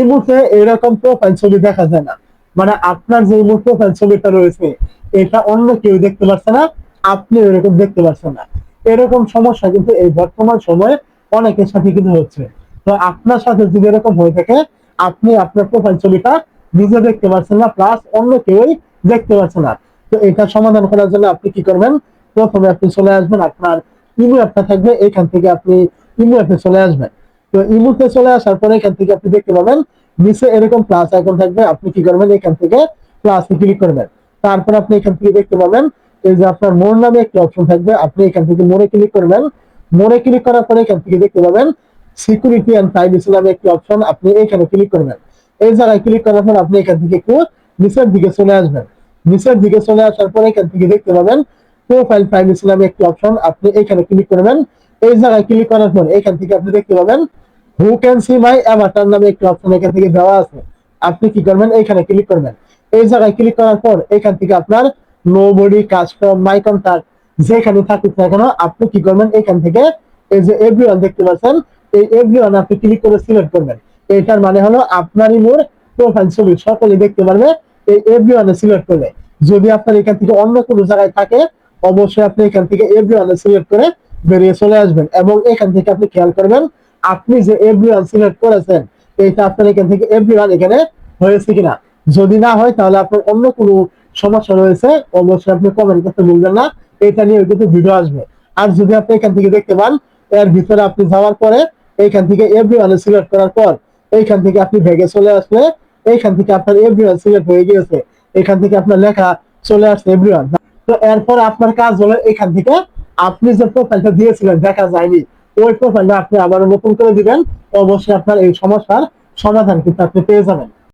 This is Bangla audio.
ইমুতে এরকম প্রোফাইল ছবি দেখা যায় না। মানে আপনার যে ইমো প্রোফাইল ছবিটা রয়েছে, এটা অন্য কেউ দেখতে পাচ্ছে না, আপনি এরকম দেখতে পাচ্ছেন না। এরকম সমস্যা কিন্তু এই বর্তমান সময়ে অনেকের সাথে কিন্তু হচ্ছে। তো আপনার সাথে যদি এরকম হয়ে থাকে, আপনি আপনার প্রোফাইল ছবিটা নিজে দেখতে পাচ্ছেন না প্লাস অন্য কেউই দেখতে পাচ্ছে না। তো এটা সমাধান করার জন্য আপনি কি করবেন? প্রথমে আপনি চলে আসবেন, আপনার ইমো থাকবে, এখান থেকে আপনি ইমো চলে আসবেন। তো ইমোতে চলে আসার পরে এখান থেকে আপনি দেখতে পাবেন, নিচে এরকম প্লাস আইকন থাকবে, আপনি কি করবেন, এখান থেকে প্লাসে ক্লিক করবেন। তারপর আপনি এখান থেকে দেখতে পাবেন, এই যে আপনার মোর নামে একটি অপশন থাকবে, আপনি এখান থেকে মোড়ে ক্লিক করবেন। মোড়ে ক্লিক করার পরে এখান থেকে দেখতে পাবেন সিকিউরিটি এন্ড প্রাইভেসি নামে একটি অপশন আপনি এখানে ক্লিক করবেন। এই জায়গায় ক্লিক করার পর আপনি এখান থেকে একটু নিচের দিকে চলে আসবেন। নিচের দিকে চলে আসার পরে এখান থেকে দেখতে পাবেন প্রোফাইল প্রাইভেসি নামে একটি অপশন আপনি এখানে ক্লিক করবেন। এই জায়গায় ক্লিক করার পর এখান থেকে আপনি দেখতে পাবেন who can see my avatar নামে একটি অপশন এখান থেকে দেওয়া আছে। আপনি কি করবেন? এখানে ক্লিক করবেন। এই জায়গায় ক্লিক করার পর এখান থেকে আপনার nobody custom my contact যেখানে থাকুক না কেন, আপনি কি করবেন? এখান থেকে এই যে এভরিওয়ান দেখতে পাচ্ছেন, এই এভরিওয়ান আপনি ক্লিক করে সিলেক্ট করবেন। এটার মানে হলো আপনারই মোর প্রোফাইল ছবি, সকলে দেখতে পারবে এই এভরিওয়ানে সিলেক্ট করলে। যদি আপনার এখান থেকে অন্য কোনো জায়গায় থাকে, অবশ্যই আপনি এখান থেকে এভরিওয়ানে সিলেক্ট করে বেরিয়ে চলে আসবেন এবং এখান থেকে আপনি খেয়াল করবেন আপনি যে এভরিওয়ান সিলেক্ট করেছেন, এটা আপনার এখান থেকে এভরিওয়ান এখানে হয়েছে কিনা? যদি না হয়, তাহলে আপনার অন্য কোনো সমস্যা রয়েছে, অবশ্যই আপনি কমেন্ট করতে ভুলবেন না। এটা নিয়ে কিন্তু ভিডিও আসবে। আর যদি আপনি এখান থেকে দেখতে পান, এর ভিতরে আপনি যাওয়ার পরে এইখান থেকে এভরিওয়ানে সিলেক্ট করার পর, এইখান থেকে আপনি ভেগে চলে আসলে, এইখান থেকে আপনার এভরিওয়ান সিলেক্ট হয়ে গিয়েছে। এখান থেকে আপনার লেখা চলে আসছে এভরিওয়ান তো এরপর আপনার কাজ হলো এখান থেকে, আপনি যে প্রোফাইলটা দিয়েছিলেন, দেখা যায়নি। ওই প্রোফাইলটা আপনি আবার নতুন করে দিবেন, অবশ্যই আপনার এই সমস্যার সমাধান কিন্তু আপনি পেয়ে যাবেন।